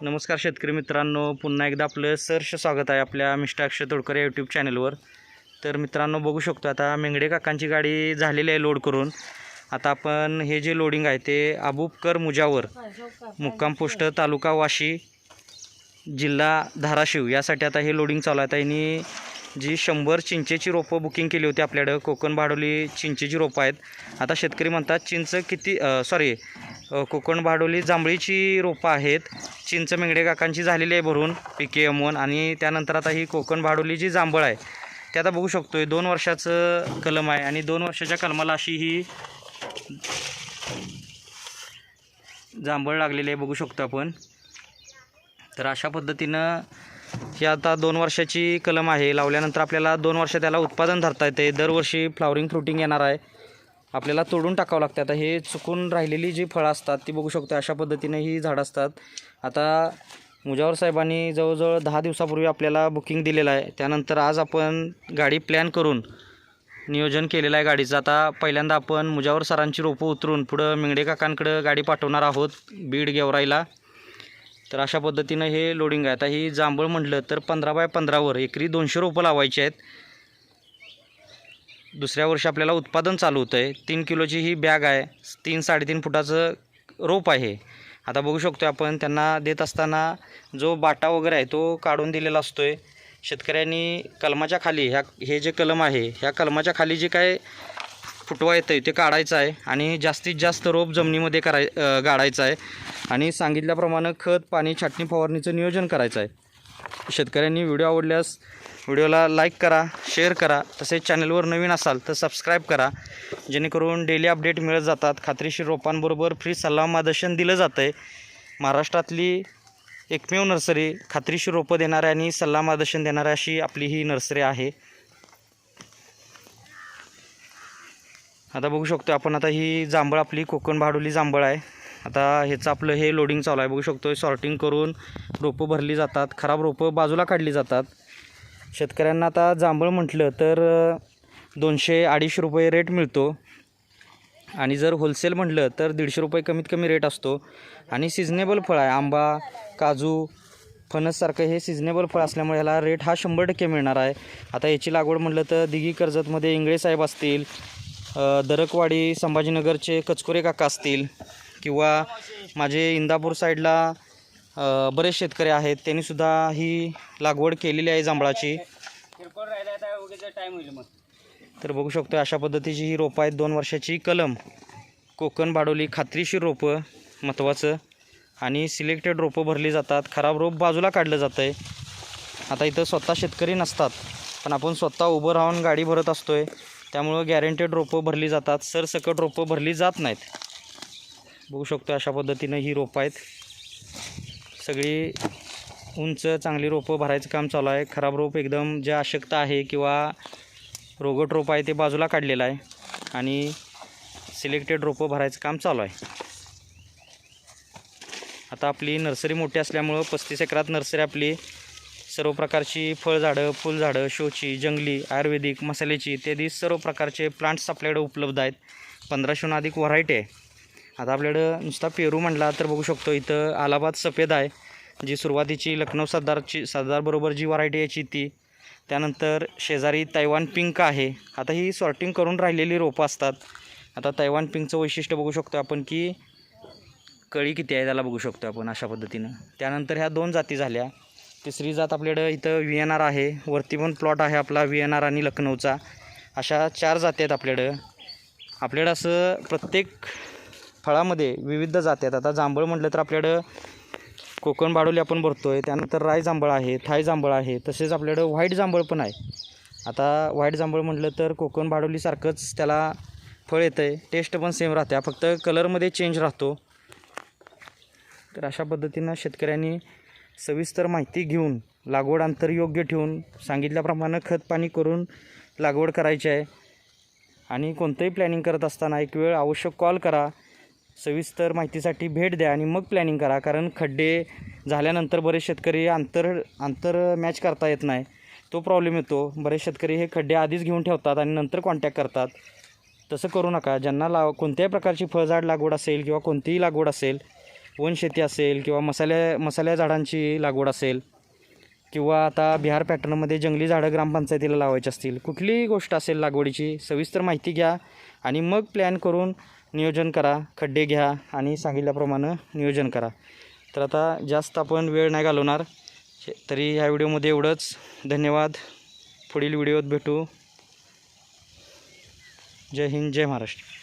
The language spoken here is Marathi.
नमस्कार शेतकरी मित्रांनो पुन्हा एकदा आपलं सहर्ष स्वागत आहे आपल्या मिस्टर अक्षय तोडकर या यूट्यूब चॅनलवर तर मित्रांनो बघू शकतो आता मेंगडे काकांची गाडी झालेली आहे लोड करून. आता आपण हे जे लोडिंग आहे ते आबूबकर मुजावर मुक्काम पोस्ट तालुका वाशी जिल्हा धाराशिव यासाठी आता हे लोडिंग चालू आहे. आणि जी शंभर चिंचेची रोपं बुकिंग केली होती आपल्याकडं कोकण भाडोली चिंचेची रोपं आहेत. आता शेतकरी म्हणतात चिंच किती सॉरी कोकण भाडोली जांभळीची रोपं आहेत. चिंच मेंगडे काकांची झालेली आहे भरून पी के एम वन आणि त्यानंतर आता ही कोकण भाडोली जी जांभळ आहे ते आता बघू शकतो दोन वर्षाचं कलम आहे. आणि दोन वर्षाच्या कलमाला अशी ही जांभळ लागलेली आहे बघू शकतो आपण. तर अशा पद्धतीनं ही आता दोन वर्षाची कलम आहे. लावल्यानंतर आपल्याला दोन वर्ष त्याला उत्पादन धरता येते. दरवर्षी फ्लावरिंग फ्रुटिंग येणार आहे. आपल्याला तोडून टाकावं लागतं. आता हे चुकून राहिलेली जी फळं असतात ती बघू शकतो अशा पद्धतीने ही झाडं असतात. आता मुजावर साहेबांनी जवळजवळ दहा दिवसापूर्वी आपल्याला बुकिंग दिलेलं आहे. त्यानंतर आज आपण गाडी प्लॅन करून नियोजन केलेलं आहे गाडीचं. आता पहिल्यांदा आपण मुजावर सरांची रोपं उतरून पुढं मिंगडे काकांकडं गाडी पाठवणार आहोत बीड गेवराईला. तर अशा पद्धतीनं हे लोडिंग आहे. आता ही जांभळ म्हटलं तर पंधरा बाय पंधरावर एकरी दोनशे रोपं लावायची आहेत. दुसऱ्या वर्षी आपल्याला उत्पादन चालू होतं आहे तीन किलोची ही बॅग आहे. तीन साडेतीन फुटाचं रोप आहे. आता बघू शकतो आपण त्यांना देत असताना जो बाटा वगैरे आहे तो काढून दिलेला असतो आहे शेतकऱ्यांनी कलमाच्या खाली ह्या हे जे कलम आहे ह्या कलमाच्या खाली जे काय फुटवा येतं आहे ते काढायचं आहे आणि जास्तीत जास्त रोप जमिनीमध्ये कराय गाडायचं आहे. आणि सांगितल्याप्रमाणे खत पाणी छाटणी फवारणीचं नियोजन करायचं आहे. शेतकऱ्यांनी व्हिडिओ आवडल्यास व्हिडिओला लाईक करा शेअर करा तसेच चॅनलवर नवीन असाल तर सबस्क्राईब करा. जेणेकरून डेली अपडेट मिळत जातात. खात्रीशीर रोपांबरोबर फ्री सल्ला मार्गदर्शन दिलं जातं आहे महाराष्ट्रातली एकमेव नर्सरी खात्रीशीर रोपं देणाऱ्या आणि सल्ला मार्गदर्शन देणाऱ्या अशी आपली ही नर्सरी आहे. आता बघू शकतो आपण आता ही जांभळ आपली कोकण भाडोली जांभळ आहे. आता ह्याचं आपलं हे लोडिंग चालू आहे. बघू शकतो सॉर्टिंग करून रोपं भरली जातात. खराब रोपं बाजूला काढली जातात. शेतकऱ्यांना आता जांभळ म्हटलं तर दोनशे अडीचशे रुपये रेट मिळतो. आणि जर होलसेल म्हटलं तर दीडशे रुपये कमीत कमी रेट असतो. आणि सिजनेबल फळ आहे. आंबा काजू फणससारखं हे सिजनेबल फळ असल्यामुळे ह्याला रेट हा शंभर टक्के मिळणार आहे. आता याची लागवड म्हटलं तर दिघी कर्जतमध्ये इंगळे साहेब असतील दरकवाडी संभाजीनगरचे कचकुरे काका असतील किंवा माझे इंदापूर साईडला बरेच शेतकरी आहेत त्यांनीसुद्धा ही लागवड केलेली आहे जांभळाची. तर बघू शकतो अशा पद्धतीची ही रोपं आहेत दोन वर्षाची कलम. कोकण बाडोली खात्रीशीर रोपं महत्त्वाचं आणि सिलेक्टेड रोपं भरली जातात खराब रोप बाजूला काढलं जातं आहे आता इथं स्वतः शेतकरी नसतात पण आपण स्वतः उभं राहून गाडी भरत असतो आहे त्यामुळं गॅरंटेड रोपं भरली जातात. सरसकट रोपं भरली जात नाहीत. बघू शकतो अशा पद्धतीनं ही रोपं आहेत. सगळी उंच चांगली रोपं भरायचं काम चालू आहे. खराब रोप एकदम जे अशक्त आहे किंवा रोगट रोप आहे ते बाजूला काढलेलं आहे. आणि सिलेक्टेड रोपं भरायचं काम चालू आहे. आता आपली नर्सरी मोठी असल्यामुळं पस्तीस एकरात नर्सरी आपली सर्व प्रकारची फळझाडं फुलझाडं शोची जंगली आयुर्वेदिक मसाल्याची इत्यादी सर्व प्रकारचे प्लांट्स आपल्याकडे उपलब्ध आहेत. पंधराशेहून अधिक व्हरायटी आहे. आता आपल्याकडं नुसता पेरू म्हणला तर बघू शकतो इथं अलाहाबाद सफेद आहे जी सुरुवातीची लखनौ सरदारची सरदारबरोबर जी व्हरायटी याची ती. त्यानंतर शेजारी तैवान पिंक आहे. आता ही सॉर्टिंग करून राहिलेली रोपं असतात. आता तैवान पिंकचं वैशिष्ट्य बघू शकतो आपण की कळी किती आहे त्याला बघू शकतो आपण अशा पद्धतीनं. त्यानंतर ह्या दोन जाती झाल्या. तिसरी जात आपल्याकडं इथं व्ही एन आर आहे. वरती पण प्लॉट आहे आपला व्ही एन आर आणि लखनौचा. अशा चार जाती आहेत आपल्याकडं. आपल्याकडं असं प्रत्येक फळामध्ये विविध जाती आहेत. आता जांभळ म्हटलं तर आपल्याकडं कोकण बाडोली आपण भरतो आहे त्यानंतर राय जांभळ आहे थाय जांभळ आहे. तसेच आपल्याकडं व्हाईट जांभळ पण आहे. आता व्हाईट जांभळ म्हटलं तर कोकण बाडोलीसारखंच त्याला फळ येतं आहे टेस्ट पण सेम राहते फक्त कलरमध्ये चेंज राहतो. तर अशा पद्धतीनं शेतकऱ्यांनी सविस्तर माहिती घेऊन लागवड अंतर योग्य ठेवून सांगितल्याप्रमाणे खतपाणी करून लागवड करायची आहे. आणि कोणतंही प्लॅनिंग करत असताना एक वेळ आवश्यक कॉल करा. सविस्तर माहितीसाठी भेट द्या आणि मग प्लॅनिंग करा. कारण खड्डे झाल्यानंतर बरेच शेतकरी आंतर आंतर मॅच करता येत नाही. तो प्रॉब्लेम येतो. बरेच शेतकरी हे खड्डे आधीच घेऊन ठेवतात आणि नंतर कॉन्टॅक्ट करतात. तसं करू नका. ज्यांना लाव कोणत्याही प्रकारची फळझाड लागवड असेल किंवा कोणतीही लागवड असेल वनशेती असेल किंवा मसाल्या मसाल्या झाडांची लागवड असेल किंवा आता बिहार पॅटर्नमध्ये जंगली झाडं ग्रामपंचायतीला लावायची असतील कुठलीही गोष्ट असेल लागवडीची सविस्तर माहिती घ्या आणि मग प्लॅन करून नियोजन करा खड्डे घ्या आणि सांगितल्याप्रमाणे नियोजन करा. तर आता जास्त आपण वेळ नाही घालवणार तरी ह्या व्हिडिओमध्ये एवढंच. धन्यवाद. पुढील व्हिडिओत भेटू. जय हिंद जय महाराष्ट्र.